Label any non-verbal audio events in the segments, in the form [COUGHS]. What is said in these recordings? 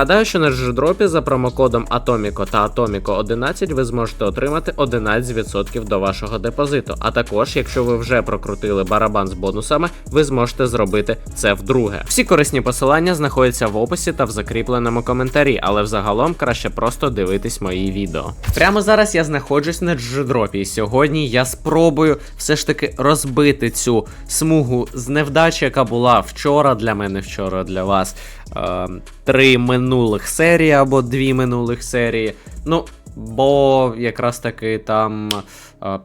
Нагадаю, що на джедропі за промокодом Atomico та Atomico 11 ви зможете отримати 11% до вашого депозиту. А також, якщо ви вже прокрутили барабан з бонусами, ви зможете зробити це вдруге. Всі корисні посилання знаходяться в описі та в закріпленому коментарі, але взагалом краще просто дивитись мої відео. Прямо зараз я знаходжусь на джедропі, і сьогодні я спробую все ж таки розбити цю смугу з невдачі, яка була вчора для мене, вчора для вас. Е, три минулих серії або дві минулих серії. Ну, бо якраз таки там. Е,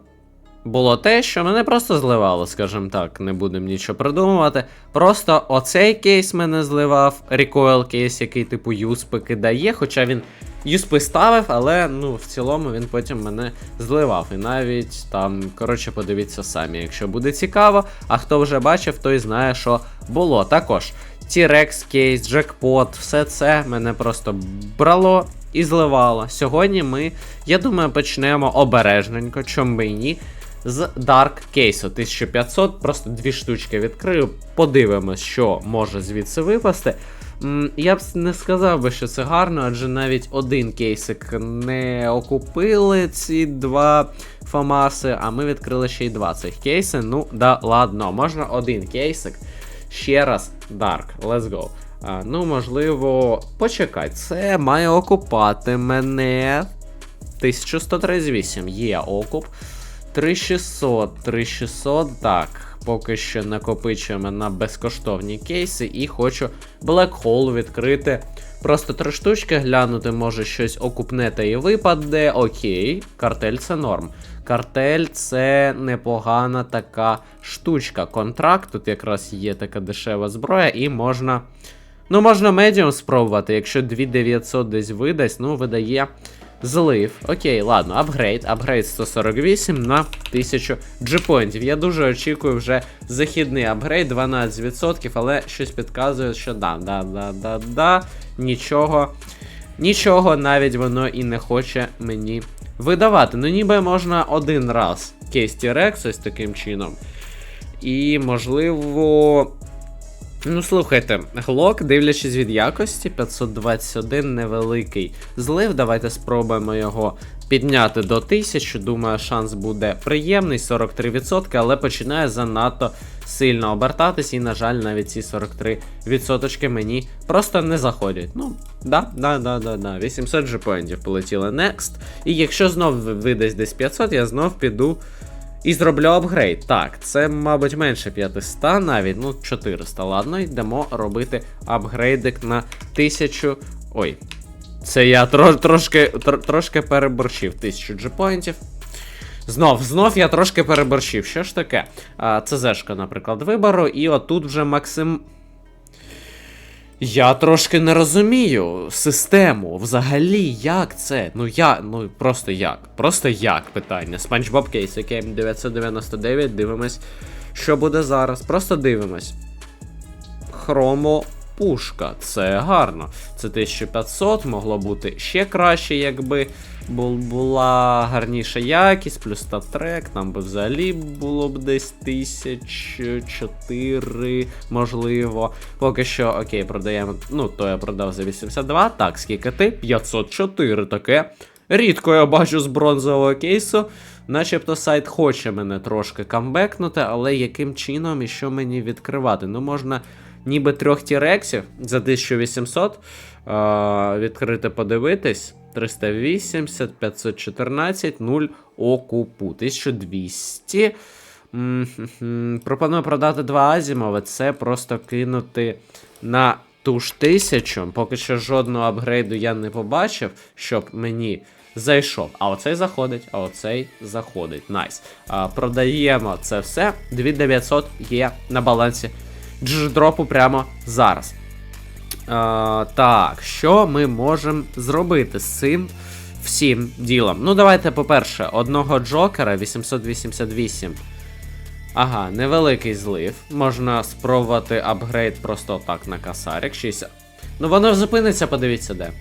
було те, що мене просто зливало, скажімо так, не будемо нічого придумувати. Просто оцей кейс мене зливав, recoil кейс, який типу юспи кидає, хоча він юспи ставив, але ну, в цілому він потім мене зливав. І навіть там, коротше, подивіться самі, якщо буде цікаво. А хто вже бачив, той знає, що було. Також T-Rex кейс, джекпот, все це мене просто брало і зливало. Сьогодні ми, я думаю, почнемо обережненько, чом би і ні з Dark Case 1500. Просто дві штучки відкрию. Подивимось, що може звідси випасти. Я б не сказав би, що це гарно, адже навіть один кейсик не окупили ці два фамаси, а ми відкрили ще й два цих кейси. Ну, да ладно, можна один кейсик. Ще раз Dark, let's go. А, ну, можливо, почекай, це має окупати мене. 1138 є окуп. 3600, 3600, так. Поки що накопичуємо на безкоштовні кейси і хочу Black Hole відкрити. Просто три штучки глянути, може щось окупне та і випаде. Окей, картель це норм. Картель це непогана така штучка. Контракт, тут якраз є така дешева зброя, і можна. Ну, можна медіум спробувати, якщо 2900 десь видасть, ну, видає злив. Окей, ладно, апгрейд. Апгрейд 148 на 1000 джипоінтів. Я дуже очікую вже західний апгрейд 12%, але щось підказує, що да, да, да, да, да. Нічого. Нічого навіть воно і не хоче мені видавати. Ну, ніби можна один раз кейс T-Rex ось таким чином. І, можливо. Ну, слухайте, глок, дивлячись від якості, 521 невеликий злив. Давайте спробуємо його підняти до 1000. Думаю, шанс буде приємний, 43%, але починає занадто сильно обертатись, і, на жаль, навіть ці 43% мені просто не заходять. Ну, да, да, да, да, да. 800 джепоінтів полетіли next. І якщо знов видасть десь 500, я знов піду. І зроблю апгрейд. Так, це, мабуть, менше 500 навіть, ну 400. Ладно, йдемо робити апгрейдик на 1000. Ой. Це я тро, трошки тр, трошки переборщив 1000 джепоінтів. Знов, знов я трошки переборщив. Що ж таке? А, ЦЗшка, наприклад, вибору, і отут вже максим. Я трошки не розумію систему. Взагалі, як це? Ну я, ну просто як? Просто як питання. SpongeBob кейс, окей, 999, дивимось, що буде зараз. Просто дивимось. Хромо пушка. Це гарно. Це 1500, могло бути ще краще, якби бу- була гарніша якість, плюс статрек, там би взагалі було б десь 1004, можливо. Поки що, окей, продаємо. Ну, то я продав за 82. Так, скільки ти? 504 таке. Рідко я бачу з бронзового кейсу. Начебто сайт хоче мене трошки камбекнути, але яким чином і що мені відкривати? Ну, можна ніби трьох тірексів за 1800 е- відкрити, подивитись. 380, 514, 0 окупу. 1200. М-м-м. Пропоную продати два Азімови. Це просто кинути на ту ж тисячу. Поки що жодного апгрейду я не побачив, щоб мені зайшов. А оцей заходить, а оцей заходить. Найс. А, продаємо це все. 2900 є на балансі дждропу прямо зараз. Е, так, що ми можемо зробити з цим всім ділом? Ну, давайте, по-перше, одного Джокера 888. Ага, невеликий злив. Можна спробувати апгрейд просто так на касарик 60. Ну воно зупиниться, подивіться де.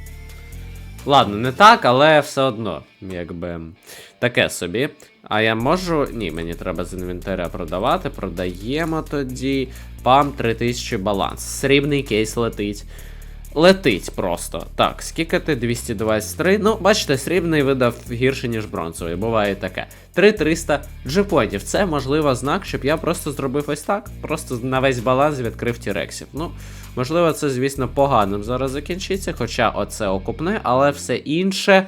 Ладно, не так, але все одно, якби таке собі. А я можу. Ні, мені треба з інвентаря продавати. Продаємо тоді. Пам 3000 баланс. Срібний кейс летить. Летить просто. Так, скільки ти 223. Ну, бачите, срібний видав гірше, ніж бронзовий. Буває таке. 3300 джипоїнтів. Це можливо знак, щоб я просто зробив ось так. Просто на весь баланс відкрив тірексів. Ну, можливо, це, звісно, поганим зараз закінчиться. Хоча оце окупне, але все інше.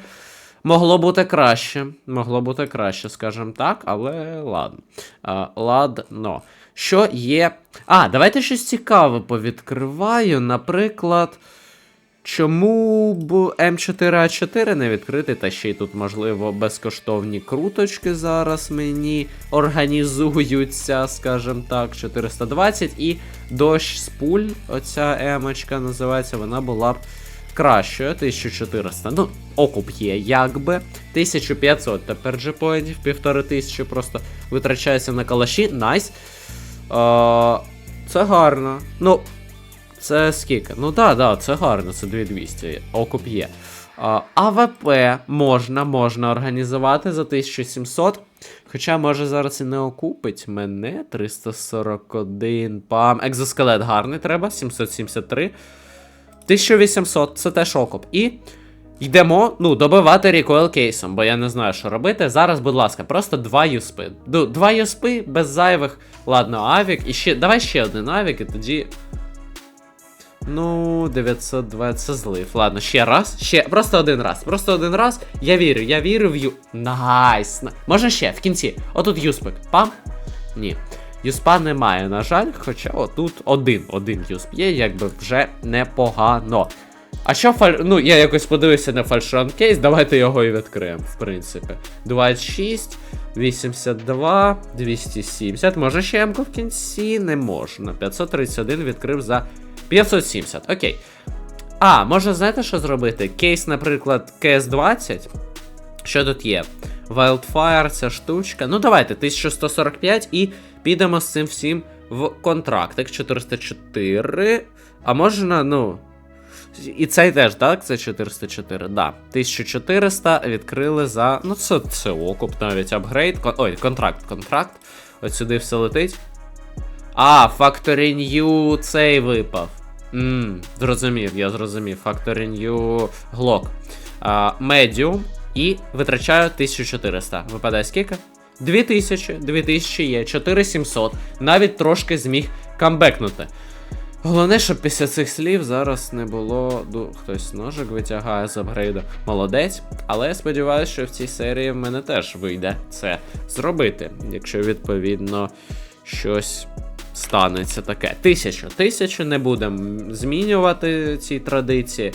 Могло бути краще. Могло бути краще, скажімо так, але ладно. А, ладно. Що є. А, давайте щось цікаве повідкриваю. Наприклад. Чому б М4А4 не відкрити, та ще й тут, можливо, безкоштовні круточки зараз мені організуються, скажімо так, 420 і дощ з пуль, оця емочка називається, вона була б кращою, 1400. Ну, окуп є, якби. 1500 тепер джепоїнтів, півтори тисячі просто витрачається на калаші. Найс. Е, це гарно. Ну, це скільки? Ну да, да, це гарно, це 2200. Окуп є. А, АВП можна, можна організувати за 1700. Хоча, може, зараз і не окупить мене. 341 пам. Екзоскелет гарний треба, 773. 1800, це теж окуп. І йдемо, ну, добивати рекойл кейсом, бо я не знаю, що робити. Зараз, будь ласка, просто два юспи. Ду- Два юспи без зайвих. Ладно, авік. І ще. Давай ще один авік, і тоді. Ну, 920 це злив. Ладно, ще раз. Ще. Просто один раз. Просто один раз. Я вірю, я вірю в ю. Найс. на- Може ще, в кінці. Отут юспик. Пам? Ні. Юспа немає, на жаль, хоча отут один, один юсп є, якби вже непогано. А що фаль... Ну, я якось подивився на фальшон кейс, давайте його і відкриємо, в принципі. 26, 82, 270. Може ще М-ку в кінці? Не можна. 531 відкрив за 570. Окей. А, можна знаєте, що зробити? Кейс, наприклад, КС-20. Що тут є? Wildfire, ця штучка. Ну, давайте, 1145 і підемо з цим всім в контрактик 404. А можна, ну. І цей теж, так? Це 404, да. 1400 відкрили за. Ну, це, це окуп, навіть апгрейд. Кон... Ой, контракт, контракт. От сюди все летить. А, Factory New цей випав. Ммм, зрозумів, я зрозумів. Factory New Glock. Medium і витрачаю 1400. Випадає скільки? 2000, 2000 є, 4700. Навіть трошки зміг камбекнути. Головне, щоб після цих слів зараз не було. ду- Хтось ножик витягає з апгрейду. Молодець. Але я сподіваюся, що в цій серії в мене теж вийде це зробити. Якщо відповідно щось станеться таке. Тисячу. Тисячу не будемо змінювати ці традиції.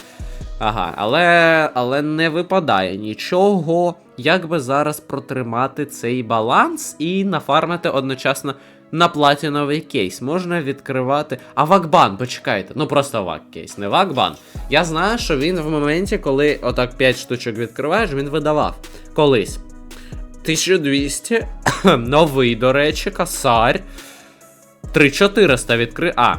Ага, але, але не випадає нічого, як би зараз протримати цей баланс і нафармити одночасно на платіновий кейс. Можна відкривати. А Вакбан, почекайте. Ну просто вак кейс, не Вакбан. Я знаю, що він в моменті, коли отак 5 штучок відкриваєш, він видавав колись. 1200. [COUGHS] Новий, до речі, косарь. 3400 відкрив. А.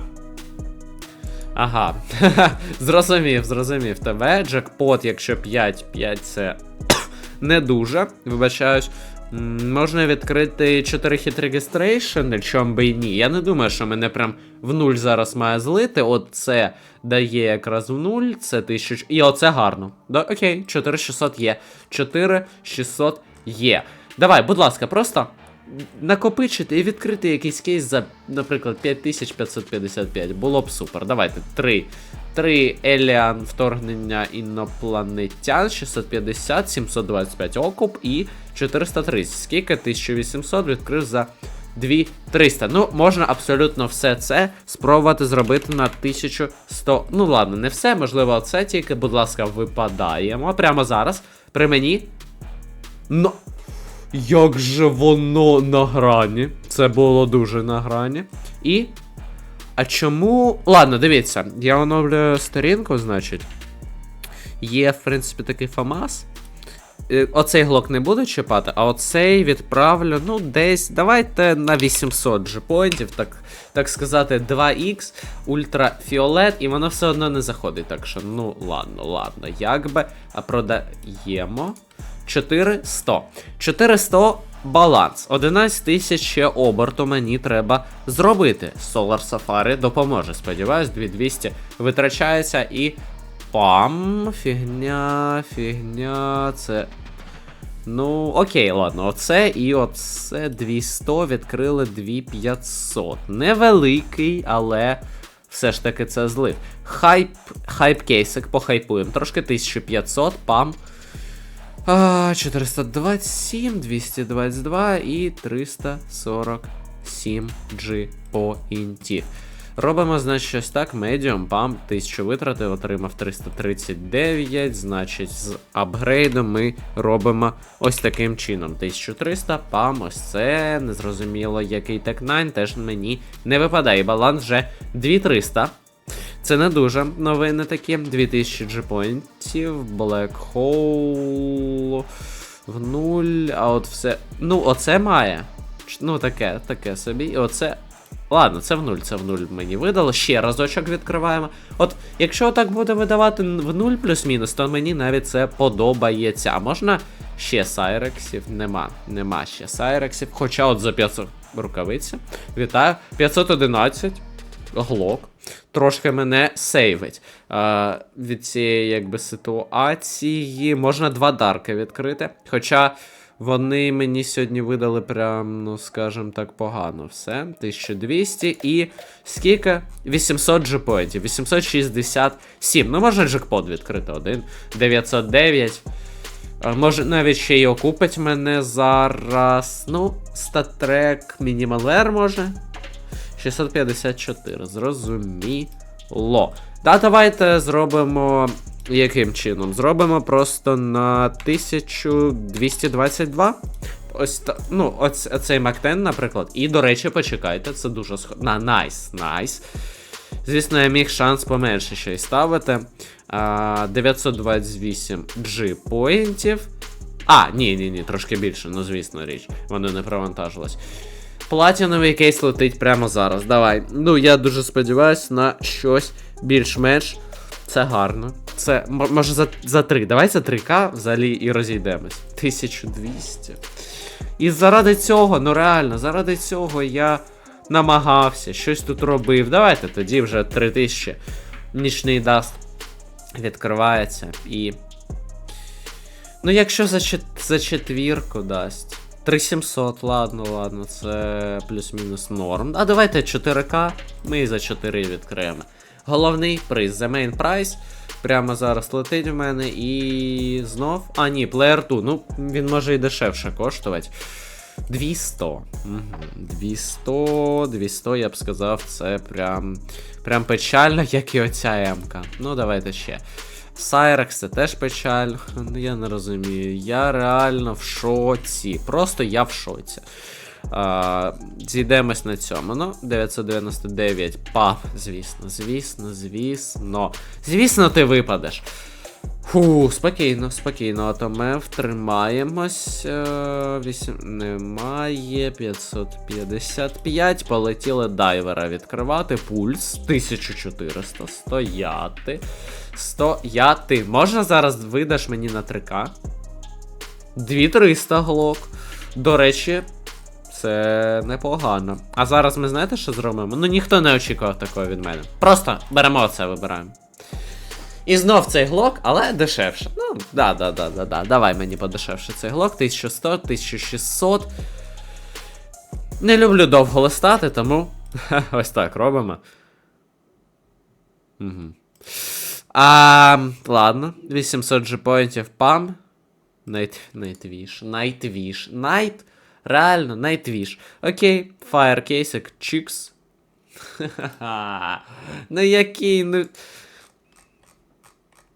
Ага. [LAUGHS] зрозумів, зрозумів тебе. Джекпот, якщо 5, 5 це [COUGHS] не дуже. Вибачаюсь. Можна відкрити 4 хіт регістрейшн, чом би і ні. Я не думаю, що мене прям в нуль зараз має злити. От це дає якраз в нуль, це 1000. І оце гарно. Да, окей, 4600 є. 4600 є. Давай, будь ласка, просто накопичити і відкрити якийсь кейс за, наприклад, 5555. Було б супер. Давайте. 3. 3 Еліан вторгнення інопланетян, 650, 725 окуп і 430. Скільки? 1800 відкрив за 2300. Ну, можна абсолютно все це спробувати зробити на 1100. Ну ладно, не все, можливо, це тільки, будь ласка, випадаємо. Прямо зараз. При мені. Ну. Як же воно на грані? Це було дуже на грані. І. А чому. Ладно, дивіться, я оновлюю сторінку, значить. Є, в принципі, такий ФАМАС. Е, Оцей глок не буду чіпати, а оцей відправлю, ну, десь. Давайте на 800 джепоінтів, так, так сказати, 2х, ультрафіолет, і воно все одно не заходить. Так що, ну, ладно, ладно, як би. А продаємо. 400. 400 баланс. 11 тисяч ще оберту мені треба зробити. Solar Safari допоможе. Сподіваюсь, 2200 витрачається і. Пам, фігня, фігня, це. Ну, окей, ладно, оце і оце 200 відкрили 2500. Невеликий, але все ж таки це злив. Хайп, хайп кейсик, похайпуємо. Трошки 1500, пам. А, 427, 222 і 347 G поінтів. Робимо, значить, щось так. Medium, пам, 1000 витратив, отримав 339. Значить, з апгрейдом ми робимо ось таким чином. 1300, пам, ось це. Незрозуміло, який Tech 9 теж мені не випадає. Баланс вже 2300. Це не дуже новини такі. 2000 джипоінтів, Black Hole в нуль, а от все. Ну, оце має. Ну, таке, таке собі. І оце. Ладно, це в нуль, це в нуль мені видало. Ще разочок відкриваємо. От, якщо так буде видавати в нуль плюс-мінус, то мені навіть це подобається. Можна ще сайрексів? Нема. Нема ще сайрексів. Хоча от за 500 рукавиця. Вітаю. 511. Глок. Трошки мене сейвить. А, від цієї якби ситуації можна два дарки відкрити. Хоча вони мені сьогодні видали прям, ну скажем так, погано все. 1200 і скільки? 800 джепоїтів. 867. Ну, може джекпот відкрити один. 909. Може, навіть ще й окупить мене зараз. Ну, статрек мінімалер може. 654, зрозуміло. Да, давайте зробимо. Яким чином? Зробимо просто на 1222. Ось та, ну, оць, оцей Мактен, наприклад. І, до речі, почекайте, це дуже схо... На, найс, найс. Звісно, я міг шанс поменше ще й ставити. А, 928 G поінтів. А, ні, ні, ні, трошки більше, ну звісно річ. Воно не провантажилось. Платіновий кейс летить прямо зараз. Давай. Ну, я дуже сподіваюся на щось більш-менш. Це гарно. Це може за, за 3. Давай за 3К взагалі і розійдемось. 1200. І заради цього, ну реально, заради цього я намагався, щось тут робив. Давайте тоді вже 3000. Нічний даст відкривається і. Ну, якщо за, за четвірку дасть. 3700, ладно, ладно, це плюс-мінус норм. А давайте 4К, ми і за 4 відкриємо. Головний приз, the main prize. Прямо зараз летить в мене і знов. А, ні, Player 2. Ну, він може і дешевше коштувати. 200. Угу. 200, 200, я б сказав, це прям прям печально, як і оця М-ка. Ну, давайте ще. Сайрекс це теж печаль. Я не розумію. Я реально в шоці. Просто я в шоці. Зійдемось на цьому. Ну, 999. Пап, звісно, звісно, звісно. Звісно, ти випадеш. Фу, спокійно, спокійно, ми втримаємось. Е, 8... Немає. 555. Полетіли дайвера відкривати. Пульс 1400. Стояти. Стояти. Можна зараз видаш мені на 3К? 2300 глок. До речі, це непогано. А зараз ми знаєте, що зробимо? Ну ніхто не очікував такого від мене. Просто беремо це, вибираємо. І знов цей глок, але дешевше. Ну, да, да, да, да, да. Давай мені подешевше цей глок. 1100, 1600. Не люблю довго листати, тому [LAUGHS] ось так робимо. Угу. А, ладно, 800 джипоінтів пам. Найт, найтвіш, найтвіш, найт. Реально, найтвіш. Окей, фаєркейсик, чікс. [LAUGHS] Ну який, ну.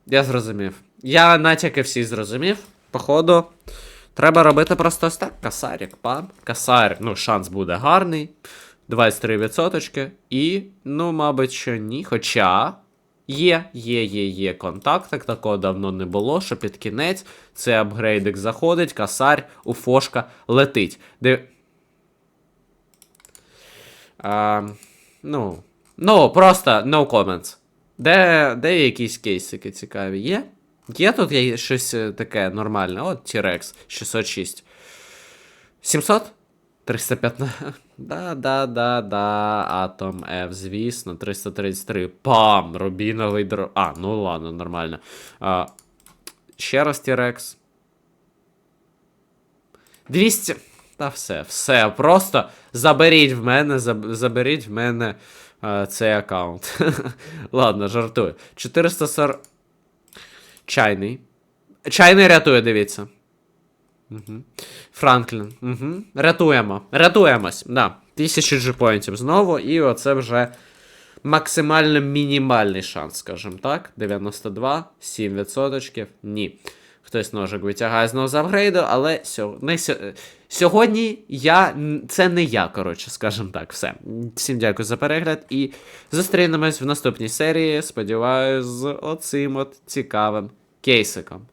Я зрозумів. Я натяки всі зрозумів. Походу, треба робити просто ось так. Касарік, пам. Касарік, ну, шанс буде гарний. 23%. І, ну, мабуть, що ні. Хоча. Є, є, є, є контактик, такого давно не було, що під кінець цей апгрейдик заходить, касарь, уфошка летить. Де... А, ну, ну, просто no comments. Де, де якісь кейсики цікаві? Є? Є тут є щось е, таке нормальне. От T-Rex 606. 700? 315. [LAUGHS] Да, да, да, да. Атом F, звісно. 333. Пам! Рубіновий дро. А, ну ладно, нормально. А, ще раз Тірекс. 200. Та все, все. Просто заберіть в мене, заберіть в мене е, цей аккаунт. [LAUGHS] Ладно, жартую. 440. Чайний. Чайний рятує, дивіться. Франклін. Угу. Рятуємо. Рятуємось. Да. Тисячі джипоінтів знову, і оце вже максимально мінімальний шанс, скажімо так. 92, 7%. Ні. Хтось ножик витягає знову з апгрейду, але сьо... сьогодні я. Це не я, коротше, скажімо так, все. Всім дякую за перегляд і зустрінемось в наступній серії. Сподіваюсь, з оцим от цікавим кейсиком.